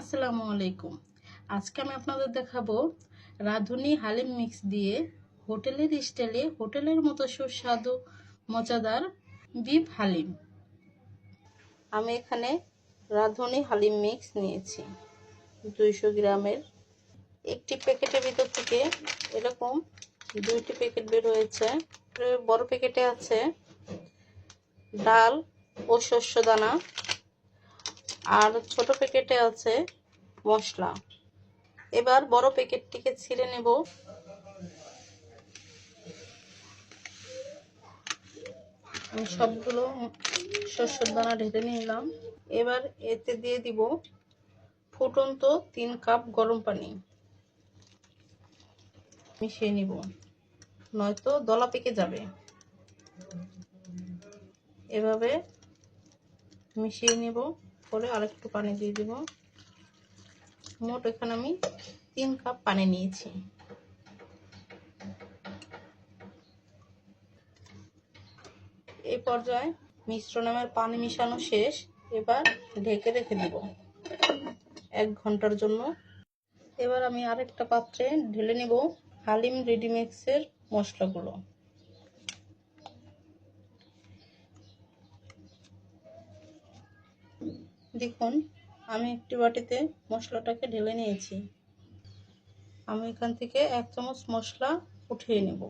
আসসালামু আলাইকুম। আজকে আমি আপনাদের দেখাবো রাঁধুনি হালিম মিক্স দিয়ে হোটেলের স্টাইলে হোটেলের মতো সুস্বাদু, মজাদার বিফ হালিম। আমি এখানে রাঁধুনি হালিম মিক্স নিয়েছি। দুইশো গ্রামের একটি প্যাকেটের ভিতর থেকে এরকম দুইটি প্যাকেট বের হয়েছে। বড় প্যাকেটে আছে ডাল ও শস্য দানা। আর ছোট প্যাকেটে আছে মশলা। এবার বড় প্যাকেটটিকে ছিঁড়ে নেব। সবগুলো শস্যর দানা ঢেলে নিলাম। এবার এতে দিয়ে দিব ফুটন্ত তিন কাপ গরম পানি। মিশিয়ে নিব, নয়তো দলা পেকে যাবে। এভাবে মিশিয়ে নেব। করে আরেকটু পানি দিয়ে দেব। মোট এখানে আমি তিন কাপ পানি নিয়েছি। এই পর্যায়ে মিশ্রণ আমার পানি মিশানো শেষ, এবার ঢেকে রেখে দেব এক ঘণ্টার জন্য। এবার আমি আরেকটা পাত্রে ঢেলে নেব হালিম রেডিমিক্সের মশলাগুলো। দেখুন, আমি একটি বাটিতে মশলাটাকে ঢেলে নিয়েছি। আমি এখান থেকে এক চামচ মশলা উঠিয়ে নেব।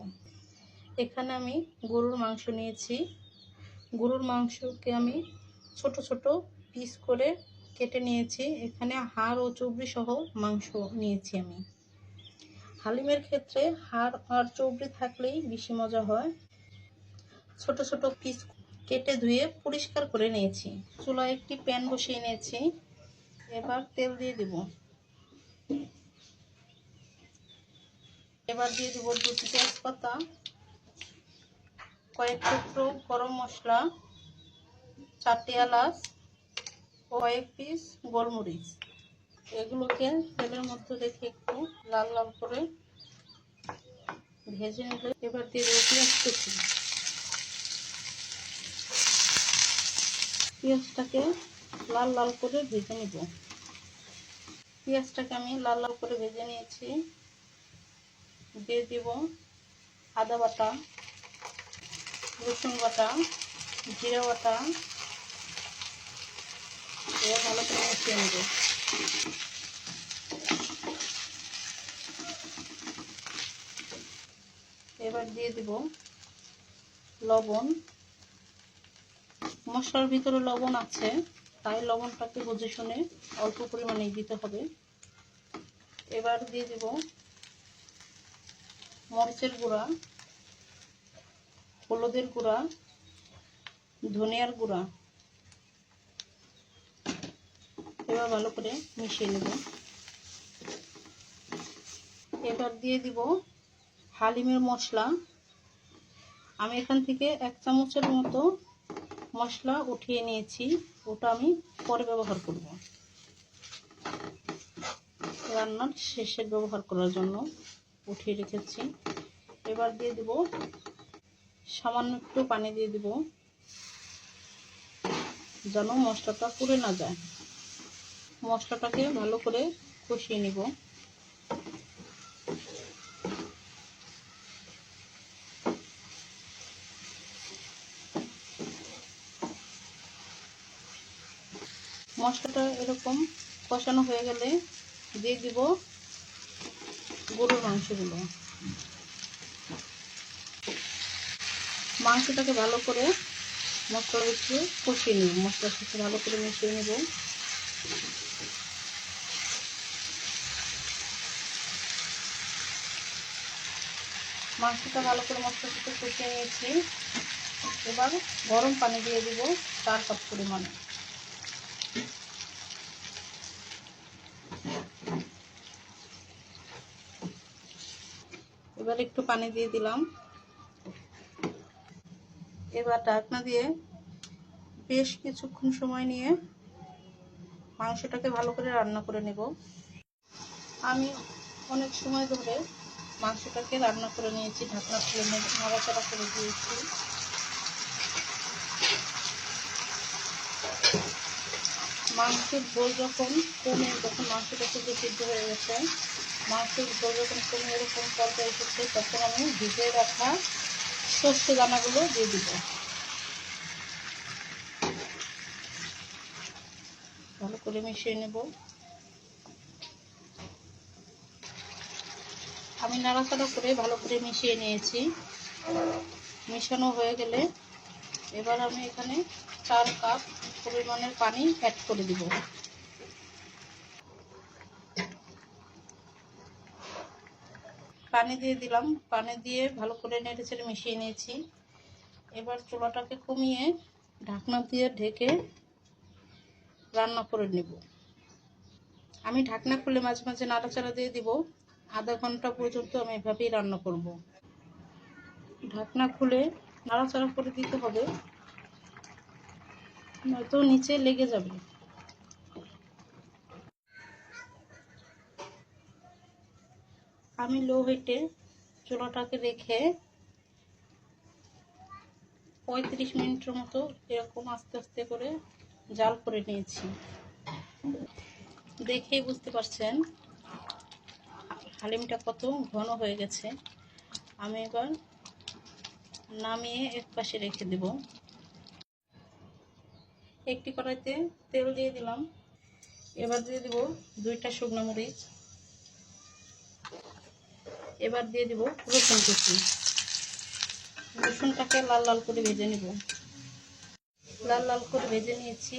এখানে আমি গরুর মাংস নিয়েছি। গরুর মাংসকে আমি ছোট ছোট পিস করে কেটে নিয়েছি। এখানে হাড় ও চর্বি সহ মাংস নিয়েছি আমি। হালিমের ক্ষেত্রে হাড় আর চর্বি থাকলেই বেশি মজা হয়। ছোট ছোট পিস কেটে ধুয়ে পরিষ্কার করে নিয়েছি। চুলায় একটি প্যান বসিয়ে নিয়েছি। এবার তেল দিয়ে দেব। এবার দিয়ে দেবো দুটি তেজপাতা, কয়েক টুকরো গরম মশলা, চারটি এলাচ কয়েক পিস গোলমরিচ। এগুলোকে তেলের মধ্যে রেখে একটু লাল লাল করে ভেজে নিলে এবার দিয়ে দেবো পেঁয়াজ কুচি। পেঁয়াজটাকে লাল লাল করে ভেজে নেব। পেঁয়াজটাকে আমি লাল লাল করে ভেজে নিয়েছি। দিয়ে দেব আদা বাটা, রসুন বাটা, জিরা বাটা। এবার ভালো করে মিশিয়ে নেব। এবার দিয়ে দেব লবণ। মশলার ভিতরে লবণ আছে, তাই লবণটাকে বুঝে শুনে অল্প পরিমাণে দিতে হবে। এবার দিয়ে দেব মরিচের গুঁড়া, হলুদের গুঁড়া, ধনিয়ার গুঁড়া। এবার ভালো করে মিশিয়ে নেব। এবার দিয়ে দিব হালিমের মশলা। আমি এখান থেকে এক চামচের মতো মশলা উঠিয়ে নিয়েছি। ওটা আমি পরে ব্যবহার করব। রান্নার শেষে ব্যবহার করার জন্য উঠিয়ে রেখেছি। এবার দিয়ে দেব, সামান্য একটু পানি দিয়ে দেব, যেন মশলাটা পুড়ে না যায়। মশলাটাকে ভালো করে কষিয়ে নিব। মশলাটা এরকম কষানো হয়ে গেলে দিয়ে দিব গরুর মাংসগুলো। মাংসটাকে ভালো করে মশলার ভিতরে কষিয়ে নেব, মশলার সাথে ভালো করে মিশিয়ে নেব। মাংসটা ভালো করে মশলার সাথে কষিয়ে নিয়েছি। এবার গরম পানি দিয়ে দিব চার কাপ পরিমাণে। এবার একটু পানি দিয়ে দিলাম। এবার ঢাকনা দিয়ে বেশ কিছুক্ষণ সময় নিয়ে মাংসটাকে ভালো করে রান্না করে নেব। আমি অনেক সময় ধরে মাংসটাকে রান্না করে নিয়েছি, ঢাকনা খুলে নাড়াচাড়া করে দিয়েছি। মাংসের ঝোল যখন কমে যখন মাংসটা শুধু সিদ্ধ হয়ে গেছে। মাংসের ঝোল যখন কমে এরকম পর্যায়ে এসেছে, তখন আমি ভিজে রাখা সর্ষে দানাগুলো দিয়ে দিব। ভালো করে মিশিয়ে নেব। আমি নাড়াচাড়া করে ভালো করে মিশিয়ে নিয়েছি। মিশানো হয়ে গেলে এবার আমি এখানে চার কাপ পরিমাণের পানি অ্যাড করে দিব। পানি দিয়ে দিলাম। পানি দিয়ে ভালো করে নেড়ে ছেড়ে মিশিয়ে নিয়েছি। এবার চুলাটাকে কমিয়ে ঢাকনা দিয়ে ঢেকে রান্না করে নেব। আমি ঢাকনা খুলে মাঝে মাঝে নাড়াচাড়া দিয়ে দিব। আধা ঘণ্টা পর্যন্ত আমি এভাবেই রান্না করব। ঢাকনা খুলে নাড়াচাড়া করে দিতে হবে, নয়তো নিচে লেগে যাবে। আমি লো হিটে চুলাটাকে রেখে পঁয়ত্রিশ মিনিটের মতো এরকম আস্তে আস্তে করে জাল করে নিয়েছি। দেখেই বুঝতে পারছেন, হালিমটা কত ঘন হয়ে গেছে। আমি এবার নামিয়ে এক পাশে রেখে দেব। একটি কড়াইতে তেল দিয়ে দিলাম। এবার দিয়ে দেব দুইটা শুকনো মরিচ। এবার দিয়ে দেব রসুন কুচি। রসুনটাকে লাল লাল করে ভেজে নিব। লাল লাল করে ভেজে নিয়েছি।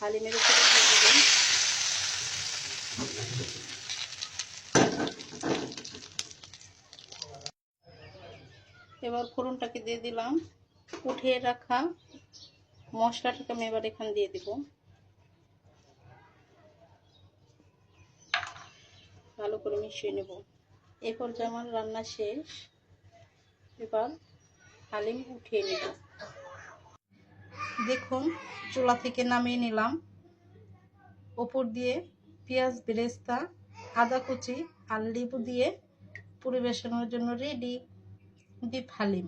হালিমের উপরে এবার ফোড়নটাকে দিয়ে দিলাম। উঠিয়ে রাখা মশলাটাকে আমি এবার এখানে দিয়ে দিব। ভালো করে মিশিয়ে নেব। এই পর্যায়ে আমার রান্না শেষ, এবার হালিম উঠিয়ে নেব। দেখুন, চুলা থেকে নামিয়ে নিলাম। ওপর দিয়ে পেঁয়াজ, বেরেস্তা, আদা কুচি আর লেবু দিয়ে পরিবেশনের জন্য রেডি বিফ হালিম।